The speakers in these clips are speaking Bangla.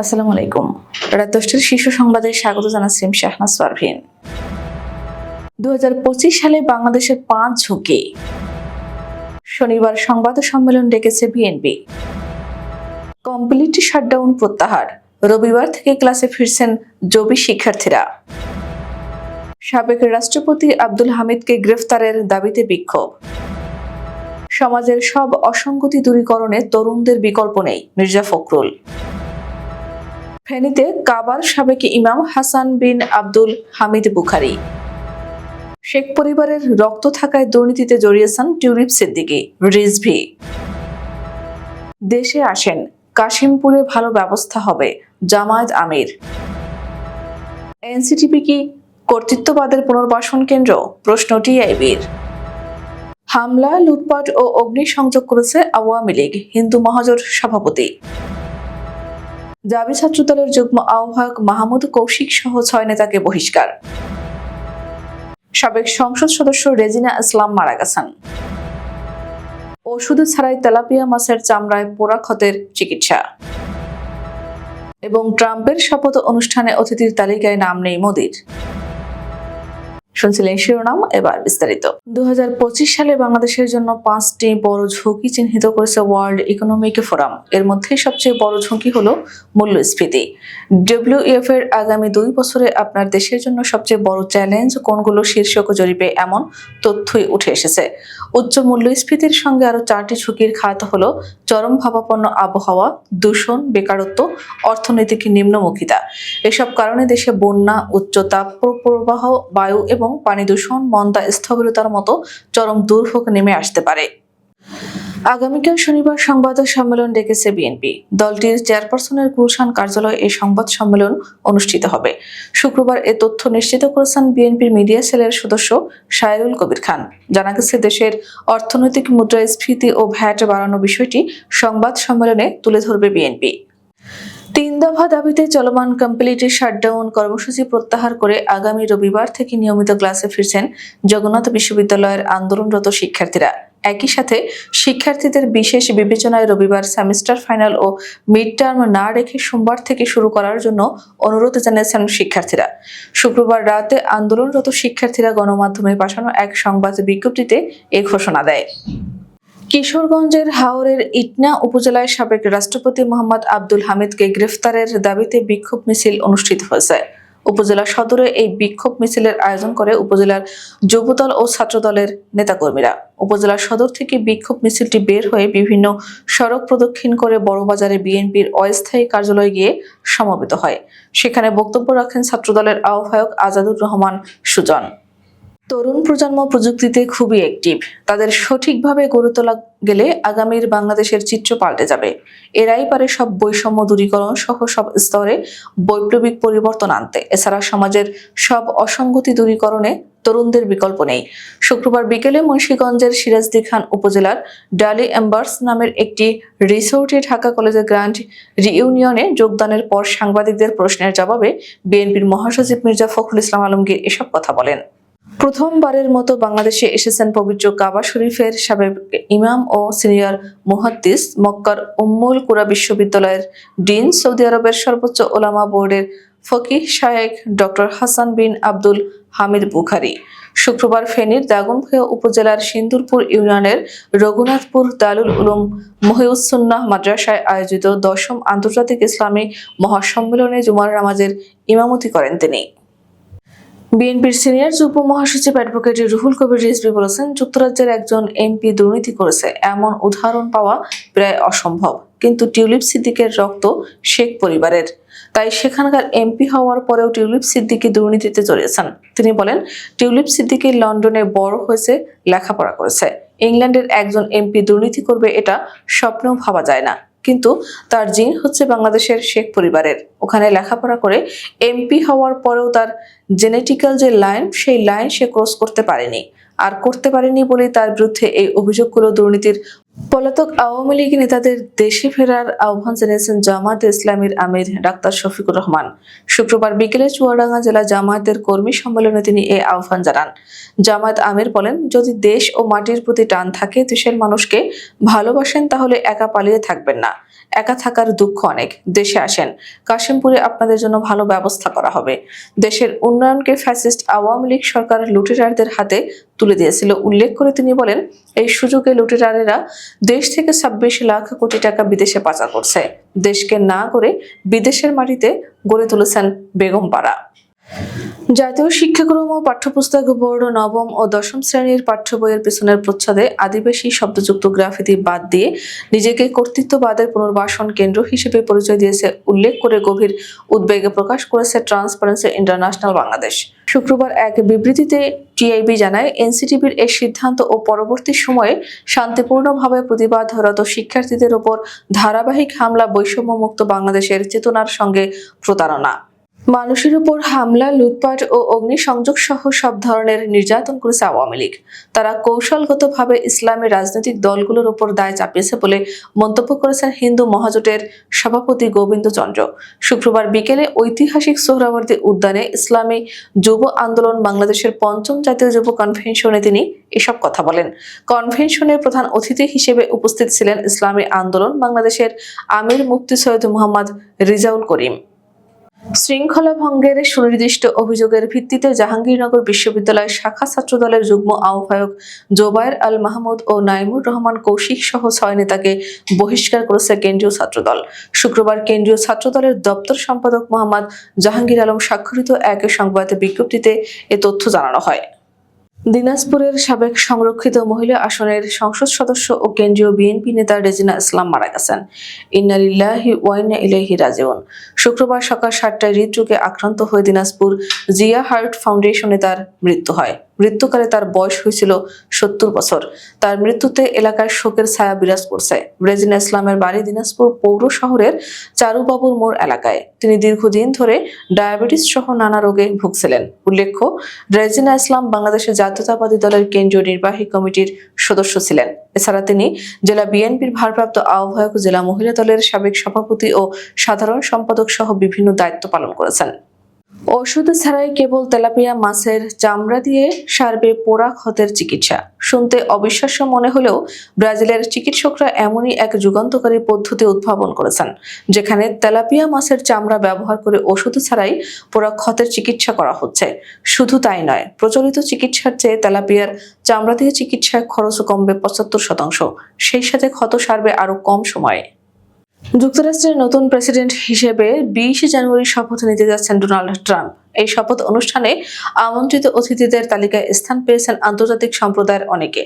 আসসালামু আলাইকুম। রাত দশটার শীর্ষ সংবাদে স্বাগত জানাচ্ছি শাহনাজ পারভিন দু সালে বাংলাদেশের পাঁচ ঝুঁকি। শনিবার সংবাদ সম্মেলন ডেকেছে বিএনপি। কমপ্লিট শাটডাউন প্রত্যাহার। রবিবার থেকে ক্লাসে ফিরছেন জবি শিক্ষার্থীরা। সাবেক রাষ্ট্রপতি আব্দুল হামিদকে গ্রেফতারের দাবিতে বিক্ষোভ। সমাজের সব অসঙ্গতি দূরীকরণে তরুণদের বিকল্প নেই মির্জা ফখরুল। ফেনীতে কাবার সাবেক ইমাম হাসান বিন আব্দুল হামিদ বুখারি। শেখ পরিবারের রক্ত থাকায় দুর্নীতিতে জড়িয়েছেন টিউলিপ সিদ্দিকি, রিজভি। দেশে আসেন, কাশিমপুরে ভালো ব্যবস্থা হবে, জামায়াত আমির। এনসিটিপি কি কর্তৃত্ববাদের পুনর্বাসন কেন্দ্র? প্রশ্ন টিআইবির। হামলা, লুটপাট ও অগ্নিসংযোগ করেছে আওয়ামী লীগ, হিন্দু মহাজোট সভাপতি। জাবি ছাত্রদলের যুগ্ম আহ্বায়ক মাহমুদ কৌশিক সহ ছয় নেতাকে বহিষ্কার। সাবেক সংসদ সদস্য রেজিনা ইসলাম মারা গেছেন। ওষুধ ছাড়াই তেলাপিয়া মাছের চামড়ায় পোড়া ক্ষতের চিকিৎসা। এবং ট্রাম্পের শপথ অনুষ্ঠানে অতিথির তালিকায় নাম নেই মোদির। শুনছিলেন শিরোনাম, এবার বিস্তারিত। দু হাজার পঁচিশ সালে বাংলাদেশের জন্য পাঁচটি বড় ঝুঁকি চিহ্নিত করেছে ওয়ার্ল্ড ইকোনমিক ফোরাম। এর মধ্যে সবচেয়ে বড় ঝুঁকি হলো মূল্যস্ফীতি। ডব্লিউএফ এর আগামী দুই বছরে আপনার দেশের জন্য সবচেয়ে বড় চ্যালেঞ্জ কোনগুলো শীর্ষক জরিপে এমন তথ্যই উঠে এসেছে। উচ্চ মূল্যস্ফীতির সঙ্গে আরও চারটি ঝুঁকির খাত হলো চরম ভাবাপন্ন আবহাওয়া, দূষণ, বেকারত্ব, অর্থনৈতিক নিম্নমুখিতা। এসব কারণে দেশে বন্যা উচ্চ তাপ প্রবাহ বায়ু এবং পানি দূষণ, মন্দা, স্থবিরতার মতো চরম দুর্ভোগ নেমে আসতে পারে। আগামীকাল শনিবার সংবাদ সম্মেলন ডেকেছে বিএনপি। দলটির চেয়ারপারসনের গুলশান কার্যালয়ে এই সংবাদ সম্মেলন অনুষ্ঠিত হবে। শুক্রবার এ তথ্য নিশ্চিত করেছেন বিএনপির মিডিয়া সেলের সদস্য শায়রুল কবির খান। জানা গেছে, দেশের অর্থনৈতিক মুদ্রাস্ফীতি ও ভ্যাট বাড়ানো বিষয়টি সংবাদ সম্মেলনে তুলে ধরবে বিএনপি। তিন দফা দাবিতে চলমান কমপ্লিট শাটডাউন কর্মসূচি প্রত্যাহার করে আগামী রবিবার থেকে নিয়মিত ক্লাসে ফিরছেন জগন্নাথ বিশ্ববিদ্যালয়ের আন্দোলনরত শিক্ষার্থীরা। একই সাথে শিক্ষার্থীদের বিশেষ বিবেচনায় রবিবার সেমিস্টার ফাইনাল ও মিড টার্ম না রেখে সোমবার থেকে শুরু করার জন্য অনুরোধ জানিয়েছেন শিক্ষার্থীরা। শুক্রবার রাতে আন্দোলনরত শিক্ষার্থীরা গণমাধ্যমে পাঠানো এক সংবাদ বিজ্ঞপ্তিতে এ ঘোষণা দেয়। কিশোরগঞ্জের হাওরের ইটনা উপজেলায় সাবেক রাষ্ট্রপতি মোহাম্মদ আব্দুল হামিদকে গ্রেফতারের দাবিতে বিক্ষোভ মিছিল অনুষ্ঠিত হয়েছে। উপজেলা সদরে এই বিক্ষোভ মিছিলের আয়োজন করে উপজেলার যুবদল ও ছাত্রদলের নেতাকর্মীরা। উপজেলা সদর থেকে বিক্ষোভ মিছিলটি বের হয়ে বিভিন্ন সড়ক প্রদক্ষিণ করে বড়বাজারে বিএনপির অস্থায়ী কার্যালয়ে গিয়ে সমবেত হয়। সেখানে বক্তব্য রাখেন ছাত্রদলের আহ্বায়ক আজাদুর রহমান সুজন। তরুণ প্রজন্ম প্রযুক্তিতে খুবই অ্যাক্টিভ তাদের সঠিকভাবে গড়ে তোলা গেলে আগামীর বাংলাদেশের চিত্র পাল্টে যাবে। এরাই পারে সব বৈষম্য দূরীকরণ সহ সব স্তরে বৈপ্লবিক পরিবর্তন আনতে। এছাড়া সমাজের সব অসঙ্গতি দূরীকরণে তরুণদের বিকল্প নেই। শুক্রবার বিকেলে মুন্সীগঞ্জের সিরাজদি খান উপজেলার ডালি এম্বার্স নামের একটি রিসোর্টে ঢাকা কলেজের গ্র্যান্ড রিইউনিয়নে যোগদানের পর সাংবাদিকদের প্রশ্নের জবাবে বিএনপির মহাসচিব মির্জা ফখরুল ইসলাম আলমগীর এসব কথা বলেন। প্রথমবারের মতো বাংলাদেশে এসেছেন পবিত্র কাবা শরীফের সাবেক ইমাম ও সিনিয়র মুহাদ্দিস মক্কার উম্মুল কুরা বিশ্ববিদ্যালয়ের ডিন সৌদি আরবের সর্বোচ্চ ওলামা বোর্ডের ফকিহ শায়েক doctor Hasan bin Abdul Hamid Bukhari. শুক্রবার ফেনীর দাগনভূঞা উপজেলার সিন্দুরপুর ইউনিয়নের রঘুনাথপুর দারুল উলুম মহিউসুন্নাহ মাদ্রাসায় আয়োজিত দশম আন্তর্জাতিক ইসলামী মহাসম্মেলনে জুমার নামাজের ইমামতি করেন তিনি। বিএনপির সিনিয়র যুগ্ম মহাসচিব অ্যাডভোকেট রুহুল কবির রিজভি বলেছেন, যুক্তরাজ্যের একজন এমপি দুর্নীতি করেছে। এমন উদাহরণ পাওয়া প্রায় অসম্ভব। কিন্তু টিউলিপ সিদ্দিকের রক্ত শেখ পরিবারের। তাই সেখানকার এমপি হওয়ার পরেও টিউলিপ সিদ্দিকি দুর্নীতিতে জড়িয়েছেন। তিনি বলেন, টিউলিপ সিদ্দিকি লন্ডনে বড় হয়েছে, লেখাপড়া করেছে। ইংল্যান্ডের একজন এমপি দুর্নীতি করবে এটা স্বপ্নেও ভাবা যায় না। কিন্তু তার জিন হচ্ছে বাংলাদেশের শেখ পরিবারের। ওখানে লেখাপড়া করে এমপি হওয়ার পরেও তার জেনেটিক্যাল যে লাইন, সেই লাইন সে ক্রস করতে পারেনি। আর করতে পারেনি বলেই তার বিরুদ্ধে এই অভিযোগগুলো দুর্নীতির পলাতক আওয়ামী লীগ নেতাদের দেশে ফেরার আহ্বান জানিয়েছেন জামায়াত ইসলামীর আমির ডাক্তার শফিকুর রহমান। শুক্রবার বিকেলে চুয়াডাঙ্গা জেলা জামায়াতের কর্মী সম্মেলনে তিনি এই আহ্বান জানান। জামায়াত আমির বলেন, যদি দেশ ও মাটির প্রতি টান থাকে, দেশের মানুষকে ভালোবাসেন তাহলে একা পালিয়ে থাকবেন না। একা থাকার দুঃখ অনেক। দেশে আসেন। কাশিমপুরে আপনাদের জন্য ভালো ব্যবস্থা করা হবে। দেশের উন্নয়নকে ফ্যাসিস্ট আওয়ামী লীগ সরকার লুটেরারদের হাতে তুলে দিয়েছিল। উল্লেখ করে তিনি বলেন, এই সুযোগে লুটেরারেরা দেশ থেকে ছাব্বিশ লাখ কোটি টাকা বিদেশে পাচার করছে। দেশকে না করে বিদেশের মাটিতে গড়ে তুলেছেন বেগমপাড়া জাতীয় শিক্ষাক্রম ও পাঠ্যপুস্তক বোর্ড নবম ও দশম শ্রেণির পাঠ্য বইয়ের পিছনের প্রচ্ছদে আদিবাসী শব্দযুক্ত গ্রাফিতি বাদ দিয়ে নিজেকে কর্তৃত্ববাদের পুনর্বাসন কেন্দ্র হিসেবে পরিচয় দিয়েছে উল্লেখ করে গভীর উদ্বেগ প্রকাশ করেছে ট্রান্সপারেন্সি ইন্টারন্যাশনাল বাংলাদেশ। শুক্রবার এক বিবৃতিতে টিআইবি জানায়, এনসিটিভির এই সিদ্ধান্ত ও পরবর্তী সময়ে শান্তিপূর্ণভাবে প্রতিবাদরত শিক্ষার্থীদের ওপর ধারাবাহিক হামলা বৈষম্যমুক্ত বাংলাদেশের চেতনার সঙ্গে প্রতারণা। মানুষের উপর হামলা, লুটপাট ও অগ্নিসংযোগ সহ সব ধরনের নির্যাতন করেছে আওয়ামী লীগ। তারা কৌশলগতভাবে ইসলামী রাজনৈতিক দলগুলোর উপর দায় চাপিয়েছে বলে মন্তব্য করেছেন হিন্দু মহাজোটের সভাপতি গোবিন্দ চন্দ্র। শুক্রবার বিকেলে ঐতিহাসিক সোহরাবর্তী উদ্যানে ইসলামী যুব আন্দোলন বাংলাদেশের পঞ্চম জাতীয় যুব কনভেনশনে তিনি এসব কথা বলেন। কনভেনশনের প্রধান অতিথি হিসেবে উপস্থিত ছিলেন ইসলামী আন্দোলন বাংলাদেশের আমির মুফতি সৈয়দ মোহাম্মদ রিজাউল করিম। শৃঙ্খলা ভঙ্গের সুনির্দিষ্ট অভিযোগের ভিত্তিতে জাহাঙ্গীরনগর বিশ্ববিদ্যালয়ের শাখা ছাত্রদলের যুগ্ম আহ্বায়ক জোবায়ের আল মাহমুদ ও নাইমুর রহমান কৌশিক সহ ছয় নেতাকে বহিষ্কার করেছে কেন্দ্রীয় ছাত্রদল। শুক্রবার কেন্দ্রীয় ছাত্রদলের দপ্তর সম্পাদক মোহাম্মদ জাহাঙ্গীর আলম স্বাক্ষরিত এক সংবাদ বিজ্ঞপ্তিতে এ তথ্য জানানো হয়। দিনাজপুরের সাবেক সংরক্ষিত মহিলা আসনের সংসদ সদস্য ও কেন্দ্রীয় বিএনপি নেতা রেজিনা ইসলাম মারা গেছেন। ইন্নালিল্লাহি ওয়াইনা রাজিউন। শুক্রবার সকাল সাতটায় হৃদরোগে আক্রান্ত হয়ে দিনাজপুর জিয়া হার্ট ফাউন্ডেশনে তার মৃত্যু হয়। মৃত্যুকালে তার বয়স হয়েছিল সত্তর বছর। তার মৃত্যুতে এলাকায় শোকের ছায়া বিরাজ করছে। রেজিনা ইসলামের বাড়ি দিনাজপুর পৌর শহরের চারুবাবুর মোড় এলাকায়। তিনি দীর্ঘদিন ধরে ডায়াবেটিস সহ নানা রোগে ভুগছিলেন। উল্লেখ্য রেজিনা ইসলাম বাংলাদেশের জাতীয়তাবাদী দলের কেন্দ্রীয় নির্বাহী কমিটির সদস্য ছিলেন। এছাড়া তিনি জেলা বিএনপির ভারপ্রাপ্ত আহ্বায়ক, জেলা মহিলা দলের সাবেক সভাপতি ও সাধারণ সম্পাদক সহ বিভিন্ন দায়িত্ব পালন করেছেন। ওষুধ ছাড়াই কেবল তেলাপিয়া মাছের চামড়া দিয়ে সারবে পোড়া ক্ষতের চিকিৎসা। শুনতে অবিশ্বাস্য মনে হলেও ব্রাজিলের চিকিৎসকরা এমনই এক যুগান্তকারী পদ্ধতি উদ্ভাবন করেছেন, যেখানে তেলাপিয়া মাছের চামড়া ব্যবহার করে ওষুধ ছাড়াই পোড়া ক্ষতের চিকিৎসা করা হচ্ছে। শুধু তাই নয়, প্রচলিত চিকিৎসার চেয়ে তেলাপিয়ার চামড়া দিয়ে চিকিৎসায় খরচ কমবে পঁচাত্তর শতাংশ। সেই সাথে ক্ষত সারবে আরও কম সময়ে। যুক্তরাষ্ট্রের নতুন প্রেসিডেন্ট হিসেবে বিশে জানুয়ারি শপথ নিতে যাচ্ছেন ডোনাল্ড ট্রাম্প। এই শপথ অনুষ্ঠানে আমন্ত্রিত অতিথিদের তালিকায় স্থান পেয়েছেন আন্তর্জাতিক সম্প্রদায়ের অনেকে।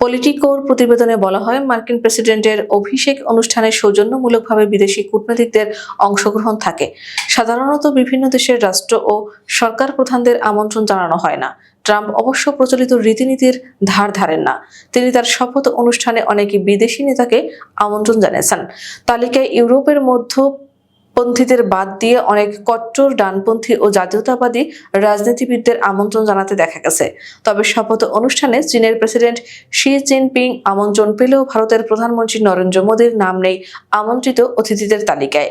পলিটিকোর প্রতিবেদনে বলা হয়, মার্কিন প্রেসিডেন্টের অভিষেক অনুষ্ঠানে সৌজন্যমূলকভাবে বিদেশি কূটনীতিকদের অংশগ্রহণ থাকে। সাধারণত বিভিন্ন দেশের রাষ্ট্র ও সরকার প্রধানদের আমন্ত্রণ জানানো হয় না। ট্রাম্প অবশ্য প্রচলিত রীতিনীতির ধার ধারেন না। তিনি তার শপথ অনুষ্ঠানে অনেক বিদেশি নেতাকে আমন্ত্রণ জানিয়েছেন। তালিকায় ইউরোপের মধ্য পন্থীদের বাদ দিয়ে অনেক কট্টর, ডানপন্থী ও জাতীয়তাবাদী রাজনীতিবিদদের আমন্ত্রণ জানাতে দেখা গেছে। তবে শপথ অনুষ্ঠানে চীনের প্রেসিডেন্ট শি জিনপিং আমন্ত্রণ পেলেও ভারতের প্রধানমন্ত্রী নরেন্দ্র মোদীর নাম নেই আমন্ত্রিত অতিথিদের তালিকায়।